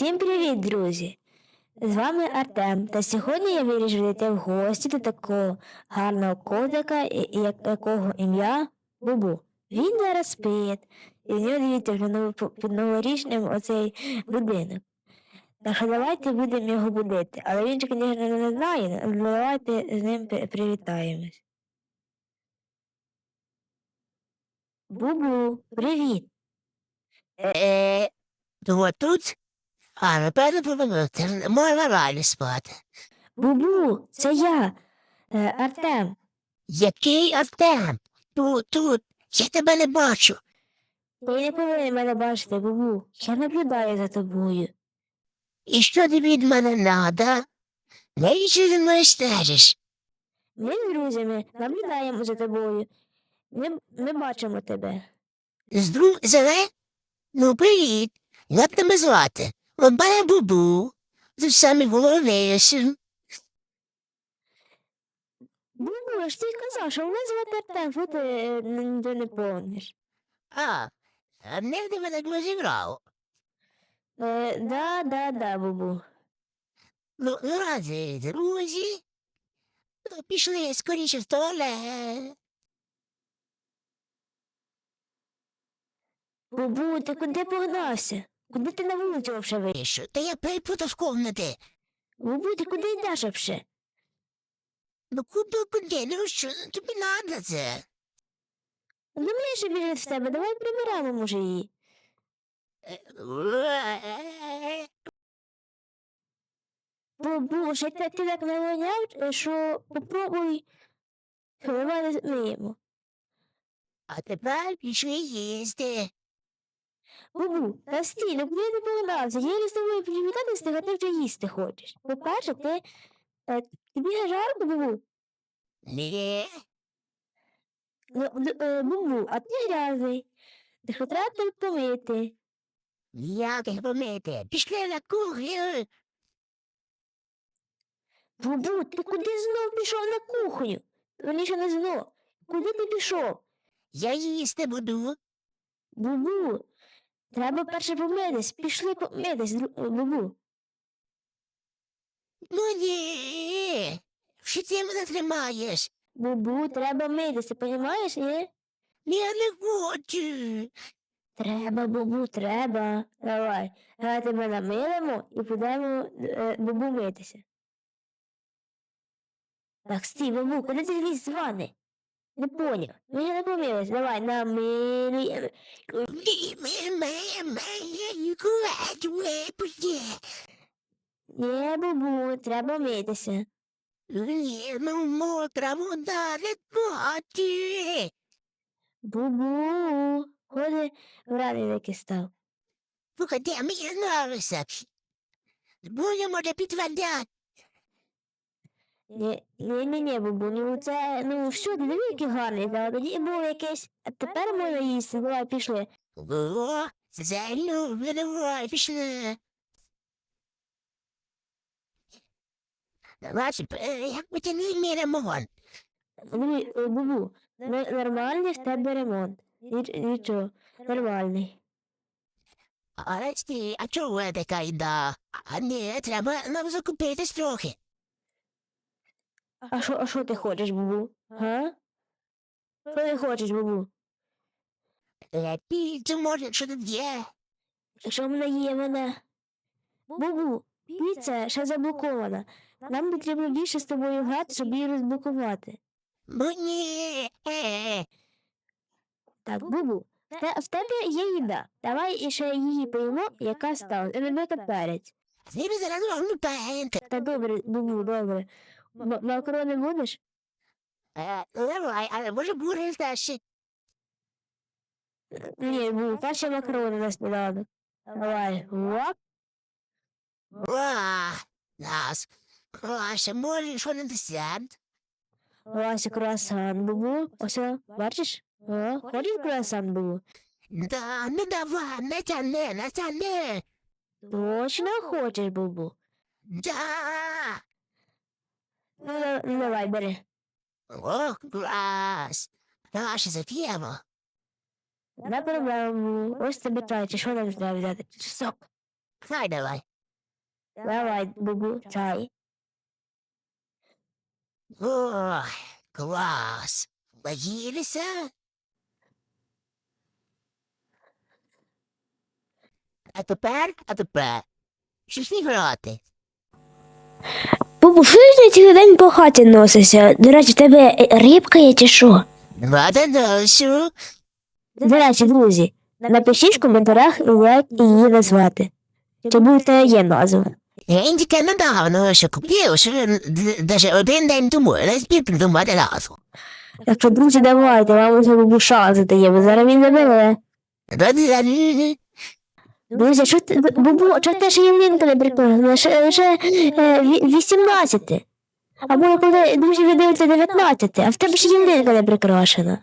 Всім привіт, друзі! З вами Артем. Та сьогодні я вирішив йти в гості до такого гарного котика, якого ім'я Бубу. Він зараз спить. І з нього дивіться вже під новорічним оцей будинок. Так давайте будемо його будити. Але він звісно, не знає, але давайте з ним привітаємось. Бубу, привіт! Е, вот тут. А, напевно, повернути. Можна ралі спати. Бубу, це я, е, Артем. Який Артем? Тут, тут. Я тебе не бачу. Ти не повинен мене бачити, Бубу. Я наблюдаю за тобою. І що тобі від мене надо? Навіщо ти мною стежиш? Ми з друзями наблюдаємо за тобою. Ми, ми бачимо тебе. З друзями? Ну, привіт. Як тебе звати? От Бубу. Ти самі головніший. Бубу, ж ти казав, що мене звати Артем, що ти е, не помниш? А, а не ти мене розіграв. Е, да, да, да, Бубу. Ну, ну раді, друзі. Ну, пішли скоріше в туалет. Бубу, ти куди погнався? Куди ти на вулицю вже вийшов? Та я перепутав комнати. Бубу, куди йдеш вже? Ну куди, куди? Ну що тобі надо це? Ну, мені ще біжить в тебе, давай приберемо, може, її. Ще ти, ти так навоняв, е, що попробуй. Давай змиємо. А тепер пішли їсти. Бубу, та стій, ну куди ти погнався? Я з тобою привітатися, а ти вже їсти хочеш. По-перше, ти е, тобі не жарко, Бубу? Ні. Ну, ну, е, Бубу, а ти грязний. Ти що треба тебе помити. Як їх помити? Пішли на кухню. Бубу, ти куди знов пішов на кухню? Верніше не знов. Куди ти пішов? Я їсти буду. Бубу, треба перше помитись. Пішли помитись, е, Ну ні. Що ти мене тримаєш? Бубу, треба митися, понімаєш, ні? Я не хочу. Треба, бубу, треба. Давай. Давай тебе намилимо і підемо е, бубу митися. Так, стій, бубу, куди ти ліз з ванни? Не поняв. Ми ще не. Давай, намилюємо. Ні, ми, ми, ми, я нікуди не бубу, треба митися. Ні, ну не платі. Бубу. Ходи, раний який став. Слухайте, а мені нравиться. Будемо підвадяти. Ні, ні, ні, ні, бубу, ну це, ну що, ти диви, який гарний, да, тоді був якийсь, а тепер можна їсти, давай, пішли. О, зайну, виривай, пішли. Давай, е, як би ти не мій ремонт? Диви, е, бубу, н- нормальний в тебе ремонт. Ніч- Нічого, нормальний. Але стій, а чого така йда? А ні, треба нам закупитись трохи. А що, а що ти хочеш, бубу? Га? Що ти хочеш, бубу? Е, Піцу, може, що тут є? Якщо в мене є мене. Бубу, піца ще заблокована. Нам потрібно більше з тобою грати, щоб її розблокувати. Ну ні. Е, Так, Бубу, в те- в тебе є їда. Давай іще її поїмо, яка стала. Не перець. Зараз вам паєнти. Та добре, Бубу, добре. Макарони будеш? Е, ну давай, але може бургер теж. Ні, Бубу, перше макарони на сніданок. Давай. Оп. Ва, нас. А ще може, що не десерт? Ось круасан, Бубу. Ось, бачиш? О, хочеш круасан, Бубу? Да, не давай, не тяни, не тяни. Точно хочеш, Бубу? Да. Ну, да- ну, давай, бери. О, клас. Наше зап'ємо. Не проблема, Бубу. Ось тобі чай, чи що нам треба взяти? Чи Сок. Хай давай. Давай, бубу, чай. Ой, клас. Наїлися? А тепер, а тепер. Пішли грати. Бубу, що цілий день по хаті носишся? До речі, в тебе е, рибка є чи що? Рада нашу. До речі, друзі, напишіть в коментарях, як її назвати. Чи будете є назва. Я тільки недавно ще купив, що навіть один день тому, не спів придумати разу. Так що, друзі, давайте, вам уже бубу шанс даємо, зараз він забере. Друзі, що ти, бубу, чого ти ще ялинка не приклеїла? Лише, лише е, 18. Або коли друзі ви дивитеся 19, а в тебе ще ялинка не прикрашена.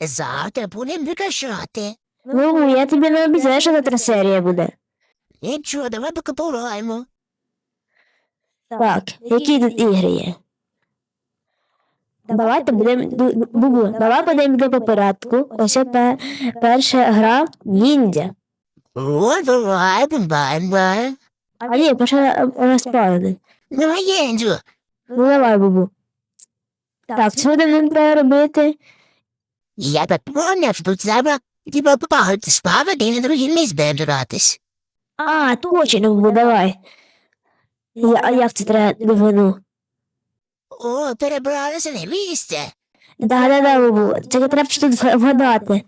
Завтра будемо прикрашати. Бубу, я тобі не обіцяю, що завтра серія буде. Нічого, давай поки пограємо. Так, які тут ігри є? Давайте будемо бубу, давай будемо йти по порядку. Ось пе, перша гра ніндзя. О, давай, давай, давай. А ні, перша розправити. Давай, Єнджу. Ну давай, бубу. Так, що нам треба робити? Я так поняв, що тут треба, типа, багато справити і на друге місце гратись. А, точно, бубу, давай. Я, а як це треба новину? О, перебралися на місце. Да-да-да, бубу, це треба тут вгадати.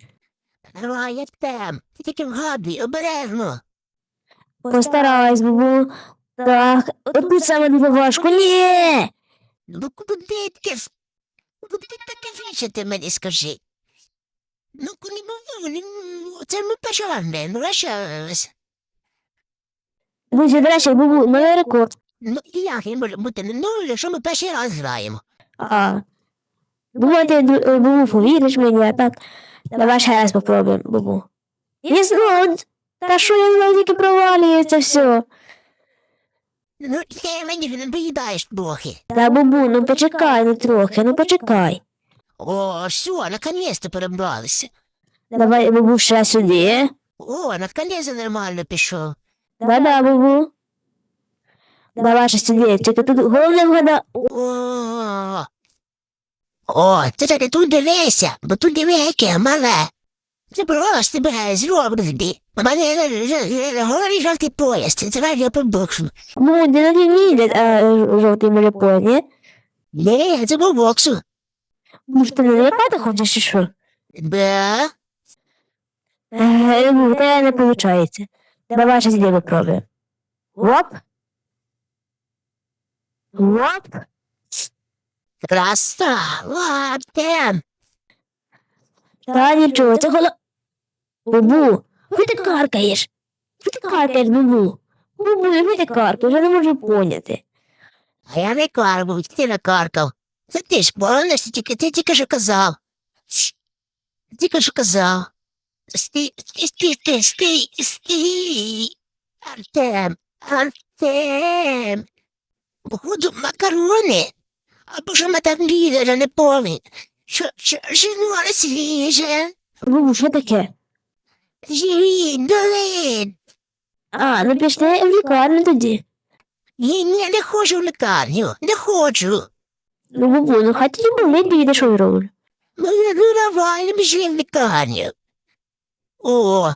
Давай, я там. Ти тільки вгадуй, обережно. Постараюсь, бубу. Так, отут саме дуже важко. Ні! Ну, куди таке? Куди ти таке віче, мені скажи? Ну, куди ну, ну, це ми почали, ну, а що? Друзі, до речі, бубу, новий рекорд. Ну, і як він може бути не нуль, якщо ми перший раз граємо? А. Думаєте, ду- е, бубу, повіриш мені, а так? Давай ще раз попробуємо, бубу. І знову, та що я знову тільки провалюється все. Ну, ти мені не доїдаєш трохи. Та бубу, ну почекай, ну трохи, ну почекай. О, все, наконец-то перебралися. Давай, бубу, ще сюди. О, наконец нормально пішов. Да-да, бубу. Давай ще сюди, тільки тут головне вгада. О, це таки тут дивися, бо тут диви, яке мале. Це просто тебе зроблені. У мене голові жовтий пояс, це давай я. Ну, не на війні, а жовтий малюпон, ні? Ні, це по боксу. Може, ти не лякати хочеш, чи що? Да? Е, ну, Та не виходить. Давай ще сюди попробуємо. Оп. Оп. Краса, ладно. Та нічого, це голо... Бубу, що ти каркаєш? Що ти каркаєш, бубу? Бубу, що ти каркаєш? Я не можу поняти. А я не каркав, ти не каркав. Це ти ж помниш, ти тільки, ти тільки що казав. Тільки що казав. Стій, стій, стій, стій, стій. Артем, Артем. Походу, макарони. Або ми там лідера не повні. Що, що, ну, свіже. Бубу, що таке? Живі, долин. А, ну пішли в лікарню тоді. Ні, ні, не хочу в лікарню, не хочу. Ну, бубу, ну хай тоді болить, біде, що я роблю. Ну, ну давай, не пішли в лікарню. О,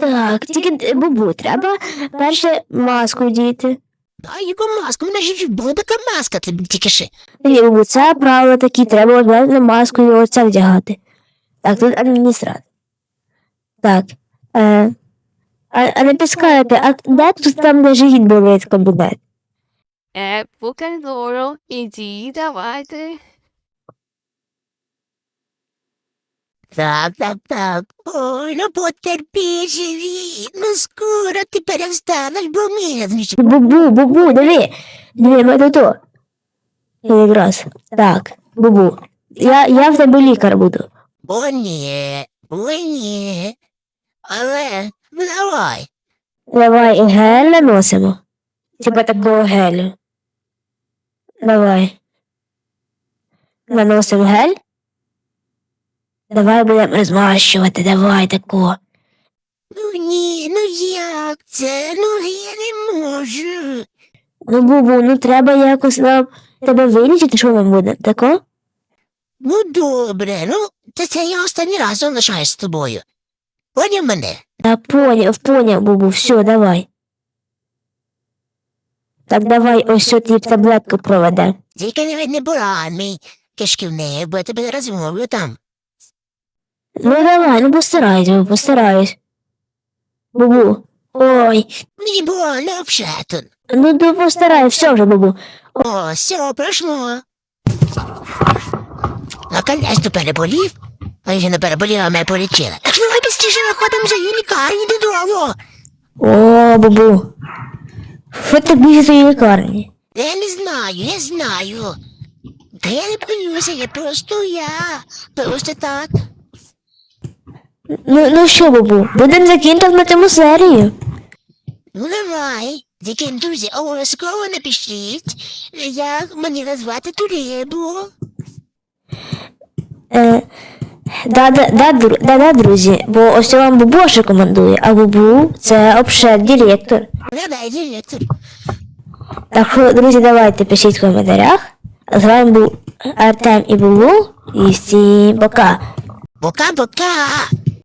Так, тільки е, бубу, треба перше маску вдіти. Дай його маску, мене ж була така маска, це тільки ще. Це правила такі, треба одразу маску і оце вдягати. Так, тут адміністратор. Так. Е, а, а не підскажете, а де тут там, де живіт болить кабінет? Е, по коридору, іди, давайте. Так, так, так. Ой, ну потерпи, живі, ну скоро ти перестанеш, бо мізнич. Бубу, бубу, диви. Диви, до то. Якраз. Так, бубу. Я, я в тебе лікар буду. Бо ні, бо ні. Але, ну давай. Давай гель наносимо. Типа такого гелю. Давай. Наносимо гель. Давай будемо розмащувати, давай тако. Ну ні, ну як це? Ну я не можу. Ну, бубу, ну треба якось нам тебе вилічити, що нам буде, тако? Ну добре, ну це, це я останній раз залишаюсь з тобою. Поняв мене? Та поняв, поняв, бубу, все, давай. Так давай ось сюди таблетку проведе. Тільки не не буран мій кишківник, бо я тебе розмовлю там. Ну давай, ну постараюсь, бубу, постараюсь. Бубу. Ой, Мені больно взагалі. ну то постараюсь, все вже, бубу. О, все, пройшло. Наконець-то переболів. А я не переболів, а мене полічила. Так що давай бістріше виходимо вже і лікарні додому. О, бубу. Що так більше твоїй лікарні? Я не знаю, я знаю. Та я не боюся, я просто я. Просто так. Ну, ну що, бубу, будемо закінчити на цьому серію. Ну давай. Тільки, друзі, обов'язково напишіть, як мені назвати ту рибу. Е, да, да, да, дру- да, да, друзі, бо ось вам Бубош рекомендує, а Бубу це обшет директор. Давай, директор. Так що, друзі, давайте пишіть в коментарях. З вами був Артем і Бубу. І всім пока. Пока-пока.